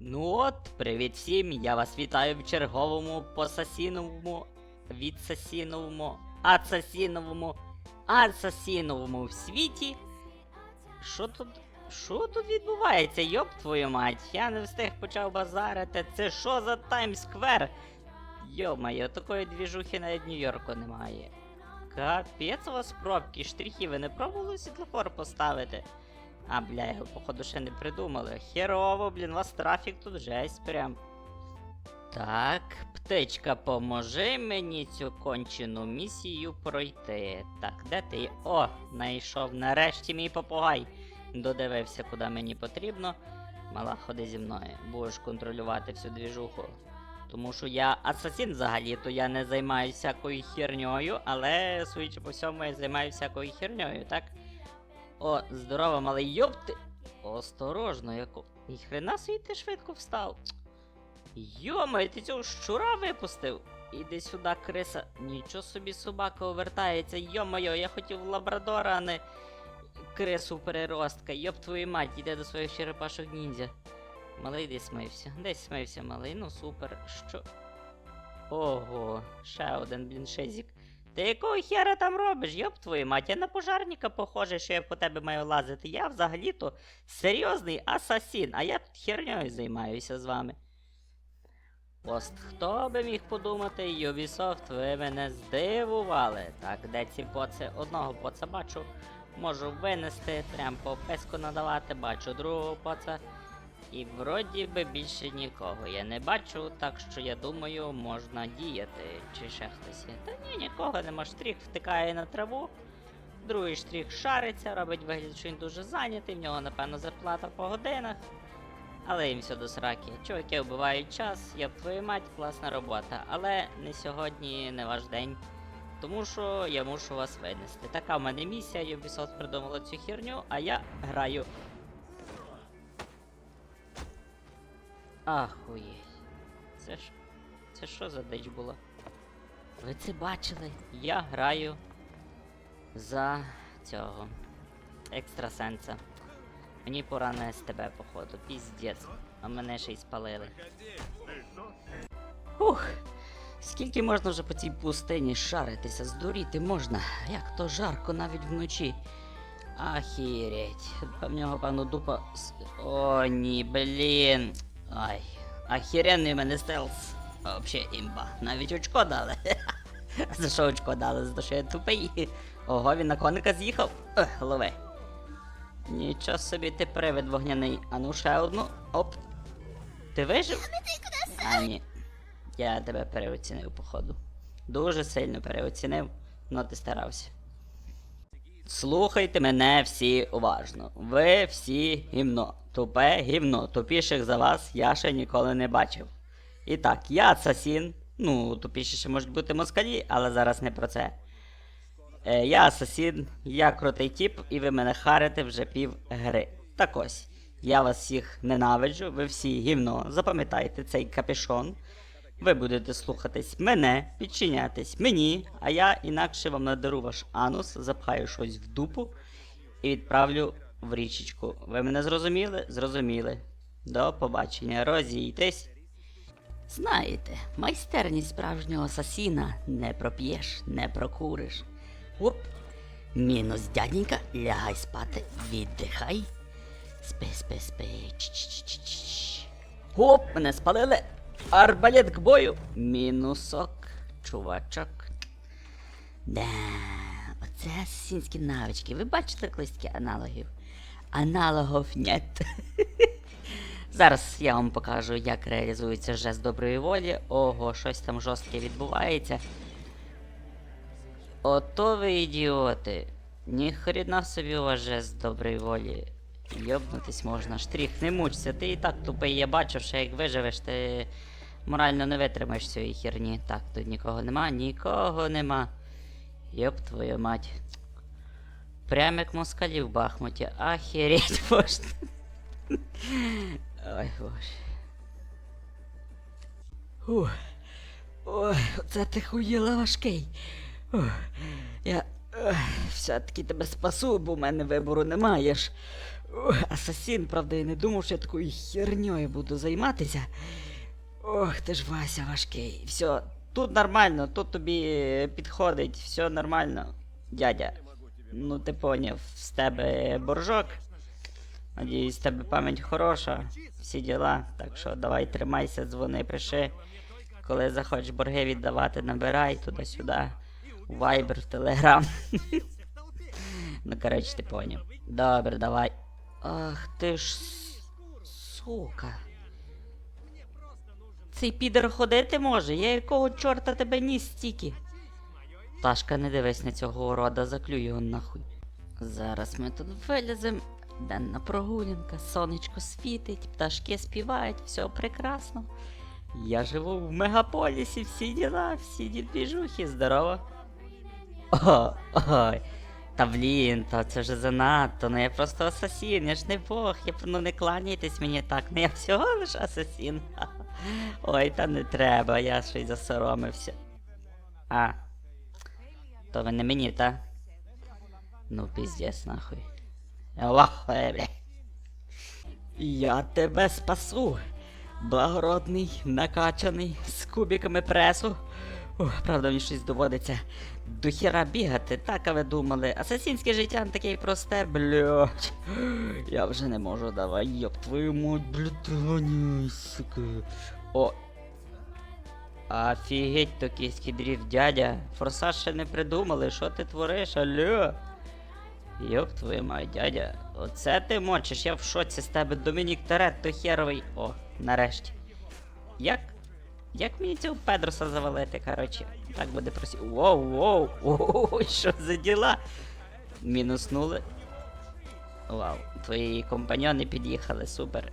Ну от, привіт всім! Я вас вітаю в черговому посасіновому, відсасіновому, ацасіновому, ацасіновому в світі. Що тут? Що тут відбувається? Йоп твою мать, я не встиг почав базарити. Це що за Таймсквер? Йо-моє, такої двіжухи навіть Нью-Йорку немає. Капець у вас пробки, штрихи, ви не пробували світлофор поставити? А, бля, його походу ще не придумали. Херово, блін, у вас трафік тут жесть прям. Так, птичка, поможи мені цю кончену місію пройти. Так, де ти? О, знайшов нарешті мій попугай. Додивився, куди мені потрібно. Мала, ходи зі мною, будеш контролювати всю двіжуху. Тому що я асасін взагалі, то я не займаюся всякою херньою, але, судячи по всьому, я займаюся всякою херньою, так? О, здорово, малий йопти. Осторожно, яко. І хрена собі ти швидко встав. Йомай, ти цього щура випустив. Іди сюди, криса. Нічого собі собака увертається. Йомайо, я хотів лабрадора, а не крису переростка. Йоп твою мать, іде до своїх черепашок ніндзя. Малий десь смився. Десь смився, малий, ну супер. Що? Ого, ще один, блін, шизік. Ти якого хера там робиш? Йоп твою мать, я на пожарника похожий, що я по тебе маю лазити. Я взагалі-то серйозний асасін, а я тут херньою займаюся з вами. Пост, хто би міг подумати, Ubisoft, ви мене здивували. Так, де ці поци? Одного поца бачу, можу винести, прям по песку надавати, бачу другого поца. І вроді би більше нікого я не бачу, так що я думаю, можна діяти. Чи ще хтось є. Та ні, нікого нема. Штрих втикає на траву. Другий штрих шариться, робить вигляд, що він дуже зайнятий, в нього, напевно, зарплата по годинах. Але їм все до сраки. Чуваки вбивають час, я б твою мать, класна робота. Але не сьогодні, не ваш день. Тому що я мушу вас винести. Така в мене місія, Ubisoft придумала цю херню, а я граю Ахуєть. Це ж. Це що за дич була? Ви це бачили? Я граю за цього екстрасенса. Мені пора на СТБ, походу. Піздець. А мене ще й спалили. Ух! Скільки можна вже по цій пустині шаритися, здуріти можна, як то жарко навіть вночі. Ахіреть. В нього, певно, дупа. О, ні, блін. Ай, охеренний в мене стелс. Вообще імба. Навіть очко дали. За що очко дали? За те, що я тупий. Ого, він на коника з'їхав. Лови. Нічого собі ти привид вогняний. А ну ще одну. Оп. Ти вижив? А ні. Я тебе переоцінив, походу. Дуже сильно переоцінив, но ти старався. Слухайте мене всі уважно. Ви всі гімно. Тупе гімно. Тупіших за вас я ще ніколи не бачив. І так, я асасін. Ну, тупіші ще можуть бути москалі, але зараз не про це. Е, я асасін, я крутий тіп, і ви мене харите вже пів гри. Так ось, я вас всіх ненавиджу, ви всі гімно. Запам'ятайте цей капюшон. Ви будете слухатись мене, підчинятись мені, а я інакше вам надару ваш анус, запхаю щось в дупу і відправлю в річечку. Ви мене зрозуміли? Зрозуміли. До побачення. Розійтесь. Знаєте, майстерність справжнього асасіна не проп'єш, не прокуриш. Оп. Мінус дяденька, лягай спати, віддихай. Спи, спи, спи. Ч-ч-ч-ч-ч. Оп, мене спалили. Арбалет к бою. Мінусок, чувачок. Да, оце асасінські навички. Ви бачите колись аналогів? Аналогів нет. Зараз я вам покажу, як реалізується жест доброї волі. Ого, щось там жорстке відбувається. Ото ви ідіоти. Ніхрена собі у вас жест доброї волі. Йобнутись можна. Штрих, не мучся, ти і так тупий, я бачив, що як виживеш, ти морально не витримаєш цієї херні. Так, тут нікого нема, нікого нема. Йоп твою мать. Прям як москалі в Бахмуті. Ахереть можна. Ой, боже. Ух. Ой, оце ти хуєла важкий. Ух. Я все-таки тебе спасу, бо в мене вибору немає ж. Ох, Асасін, правда, я не думав, що я такою херньою буду займатися. Ох, ти ж Вася важкий. Все, тут нормально, тут тобі підходить, все нормально. Дядя. Ну ти поняв, з тебе боржок. Надіюсь, з тебе пам'ять хороша, всі діла. Так що давай тримайся, дзвони, пиши. Коли захочеш борги віддавати, набирай туди-сюди. У Viber, в Telegram. ну, коротше, ти поняв. Добре, давай. Ах ти ж. Сука. Цей підер ходити може, я якого чорта тебе ніс стільки. Ташка, не дивись на цього урода, заклюй його нахуй. Зараз ми тут вилізем. Денна прогулянка, сонечко світить, пташки співають, все прекрасно. Я живу в мегаполісі, всі діла, всі дідбіжухи, здорово. О, ой. Та блін, та це вже занадто, ну я просто асасін, я ж не бог, я ну не кланяйтесь мені так, ну я всього лиш асасін. Ой, та не треба, я щось засоромився. А. То ви не мені, та? Ну, піздець, нахуй. Лахує, бля. Я тебе спасу. Благородний, накачаний, з кубиками пресу. Ух, правда, мені щось доводиться до хіра бігати, так а ви думали. Асасінське життя не таке просте, блядь. Я вже не можу, давай, йоп твою мать, блядь, сука. О. Офігеть, токійський дріфт, дядя. Форсаж ще не придумали, що ти твориш, алло? Йоп твою мать, дядя. Оце ти мочиш, я в шоці з тебе, Домінік Торетто херовий. О, нарешті. Як? Як мені цього Педроса завалити, коротше? Так буде просі. Воу, воу, воу, що за діла? Мінуснули. Вау, твої компаньони під'їхали, супер.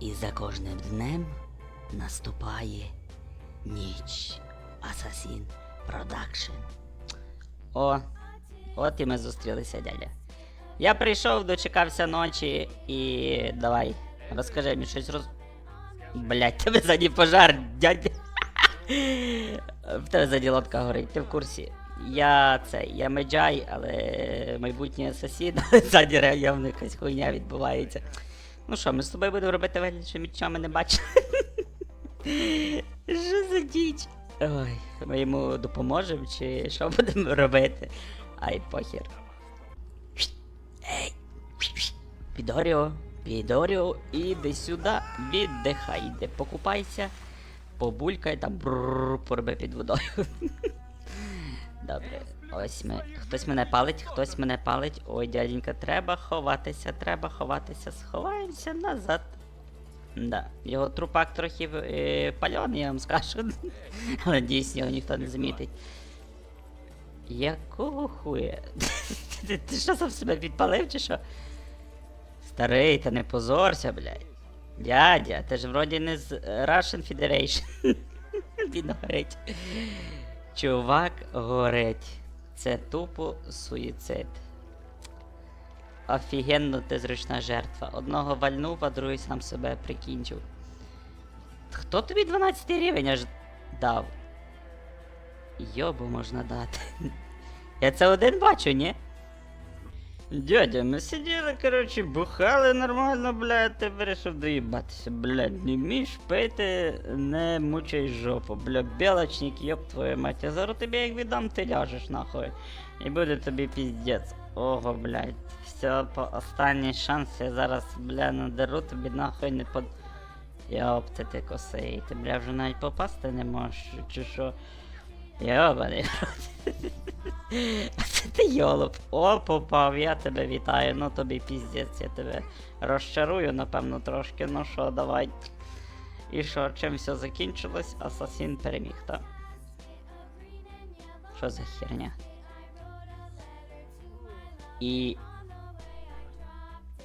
І за кожним днем наступає ніч. Асасін Продакшн. О, от і ми зустрілися, дядя. Я прийшов, дочекався ночі і давай, розкажи мені щось роз. Блять, тебе ззаді пожар, дядя. В тебе ззаді лодка горить, ти в курсі. Я це, я меджай, але майбутній асасін, але ззаді якась хуйня відбувається. Ну що, ми з тобою будемо робити вигляд, що ми не бачили. Що за діч? Ой, ми йому допоможемо чи що будемо робити? Ай, похер. Ей! Підоріо, Підоріо, іди сюди, віддихай, іди, покупайся, побулькай там пороби під водою. Добре, ось ми. Хтось мене палить, хтось мене палить. Ой, дяденька, треба ховатися, треба ховатися, сховаємося назад. Да, його трупак трохи е, пальоний, я вам скажу. Але дійсно його ніхто не замітить. Якого хуя? ти, ти що сам себе підпалив чи що? Старий, та не позорся, блядь. Дядя, ти ж вроді не з е, Russian Federation. Він горить. Чувак горить. Це тупо суїцид. Офігенно ти зручна жертва. Одного вальнув, а другий сам себе прикінчив. Хто тобі 12 рівень аж дав? Йобу можна дати. Я це один бачу, ні? Дядя, ми сиділи, коротше, бухали нормально, блядь, ти вирішив доїбатися, блядь, не вмієш пити, не мучай жопу, бля, білочник, йоп твою мать, я зараз тобі як віддам, ти ляжеш нахуй. І буде тобі піздець. Ого, блядь, все, останній шанс, я зараз, бля, надеру тобі нахуй не под... Йоп, ти ти косий, ти, бля, вже навіть попасти не можеш, чи що? Йобаний. А це ти йолоп. О, попав, я тебе вітаю, ну тобі піздець, я тебе розчарую, напевно, трошки. Ну що, давай. І що, чим все закінчилось? Асасін переміг, так? Що за херня? І.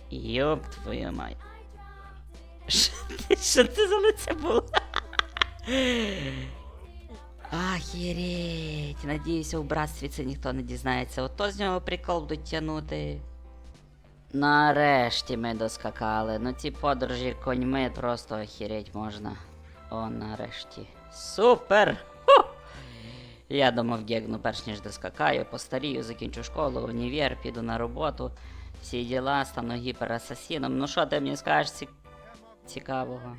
Йоп твою мать. Що ти- Що це за лице було? Ахереть, надіюся, у братстві це ніхто не дізнається. Ото з нього прикол будуть тягнути. Нарешті ми доскакали. Ну ці подорожі коньми просто охереть можна. О, нарешті. Супер! Ху! Я думав, гегну перш ніж доскакаю, постарію, закінчу школу, універ, піду на роботу. Всі діла, стану гіперасасіном. Ну що ти мені скажеш ці... цікавого?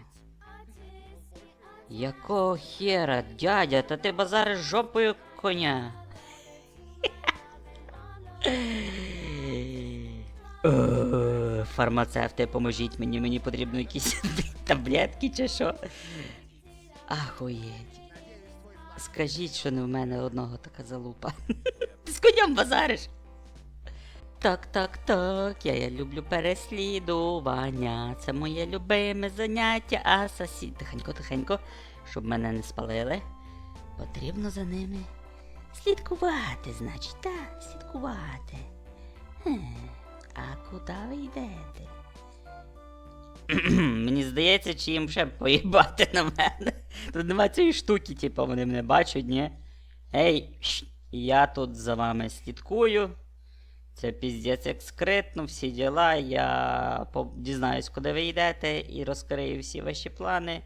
Якого хера, дядя, та ти базариш жопою коня. Е, Фармацевти, поможіть мені, мені потрібно якісь таблетки чи що. Ахуєть. Скажіть, що не в мене одного така залупа. Ти з конем базариш. Так, так, так, я, я люблю переслідування. Це моє любиме заняття, асасі. Тихенько, тихенько, щоб мене не спалили. Потрібно за ними слідкувати, значить, так, слідкувати. А куди ви йдете? Мені здається, чи їм ще поїбати на мене. Тут нема цієї штуки, типу, вони мене бачать, ні? Ей, я тут за вами слідкую. Це піздець як скритно, всі діла. Я дізнаюсь, куди ви йдете, і розкрию всі ваші плани.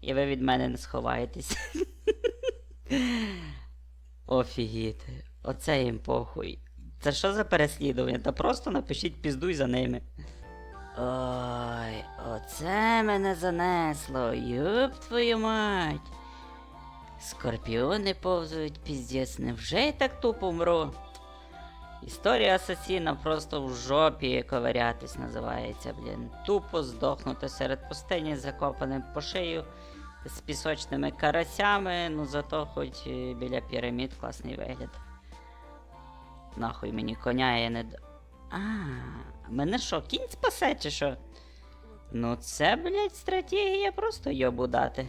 І ви від мене не сховаєтесь. Офігіти. Оце їм похуй. Це що за переслідування? Та просто напишіть піздуй за ними. Ой, оце мене занесло. Юб твою мать. Скорпіони повзають, піздець, невже я так тупо мру? Історія асасіна просто в жопі ковирятись називається, блін. Тупо здохнути серед пустині, закопаним по шию з пісочними карасями, ну зато хоч е, біля пірамід класний вигляд. Нахуй мені коня я не. А, мене що, кінь спасе чи що? Ну це, блядь, стратегія просто йобу дати.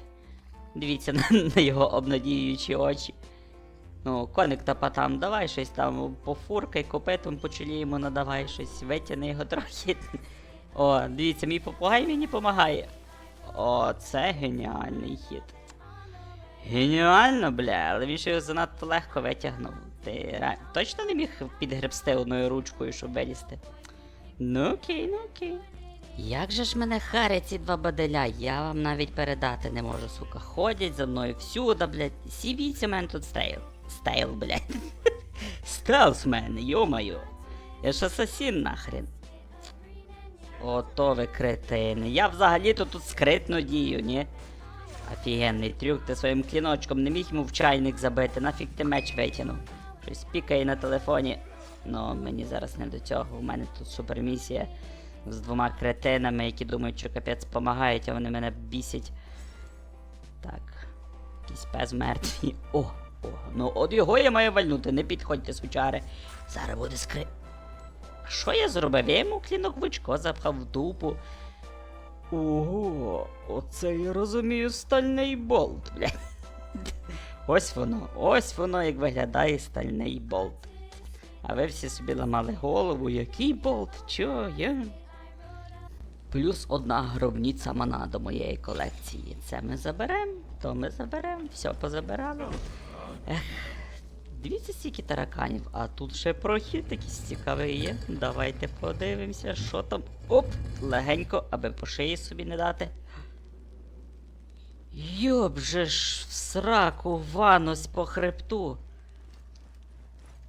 Дивіться на, на його обнадіюючі очі. Ну, коник та патам, давай щось там пофуркай, копитом по чолі йому надавай щось, витягни його трохи. О, дивіться, мій попугай мені допомагає. О, це геніальний хід. Геніально, бля, але він ще його занадто легко витягнув. Ти ре- точно не міг підгребсти одною ручкою, щоб вилізти? Ну окей, ну окей. Як же ж мене харять ці два баделя, я вам навіть передати не можу, сука. Ходять за мною всюди, блядь. Сібіться мене тут стейл. Стейл, блядь. Стелсмен, йомаю. Я ж асасін нахрен. Ото ви кретини. Я взагалі-то тут скритно дію, ні? Офігенний трюк, ти своїм кліночком не міг йому в чайник забити, нафіг ти меч витягнув. Щось пікає на телефоні. Ну, мені зараз не до цього. У мене тут супермісія з двома кретинами, які думають, що капець помагають, а вони мене бісять. Так. Якийсь пес мертвий. О, ну от його я маю вальнути, не підходьте, сучари. Зараз буде скри. Що я зробив? Я йому клінок в запхав в дупу. Ого, оце я розумію стальний болт, блядь. Ось воно, ось воно як виглядає стальний болт. А ви всі собі ламали голову, який болт? Чо, я? Плюс одна гробниця мана до моєї колекції. Це ми заберемо, то ми заберемо, все позабирали. Ех, дивіться, скільки тараканів, а тут ще прохід якийсь цікавий є. Давайте подивимося, що там. Оп! Легенько, аби по шиї собі не дати. Йоб же ж в сраку ванусь по хребту.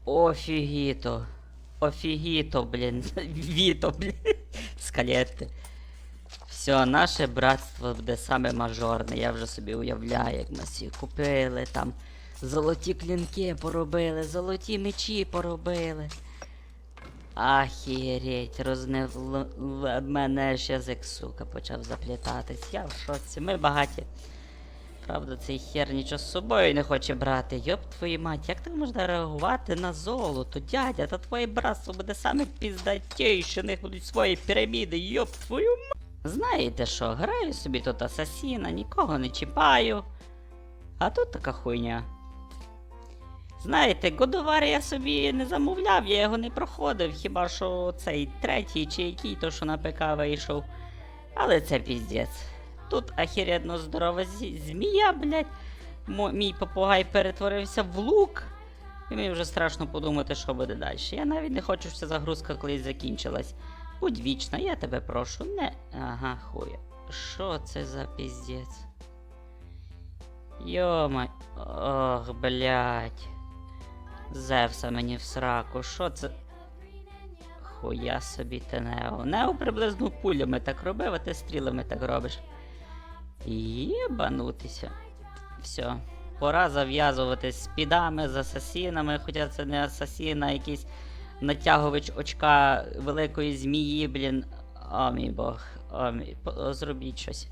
Офігіто. Офігіто, блін. Віто, блін. Скалети. Все, наше братство буде саме мажорне. Я вже собі уявляю, як ми всі купили там. Золоті клінки поробили, золоті мечі поробили. Ахіреть, рознев мене ж язик, сука, почав заплітатись. Я в шоці, ми багаті. Правда, цей хер нічого з собою не хоче брати. Йоп твою мать, як так можна реагувати на золото, дядя, та твоє братство буде саме піздатіше, у них будуть свої піраміди, йоп твою мать. Знаєте що, граю собі тут асасіна, нікого не чіпаю. А тут така хуйня. Знаєте, Годовар я собі не замовляв, я його не проходив, хіба що цей третій чи який то, що на ПК вийшов. Але це піздець. Тут ахірядно здорова змія, блядь. Мій попугай перетворився в лук. І мені вже страшно подумати, що буде далі. Я навіть не хочу, щоб ця загрузка колись закінчилась. Будь вічна, я тебе прошу, не. Ага, хуя. Що це за піздець? Йома. Ох, блядь. Зевса мені в сраку, що це? Ніхуя собі ти Нео. Нео приблизно пулями так робив, а ти стрілами так робиш. Єбанутися. Все. Пора зав'язуватись з підами, з асасінами, хоча це не асасін, а якийсь натягувач очка великої змії, блін. О мій бог. О, мій... Зробіть щось.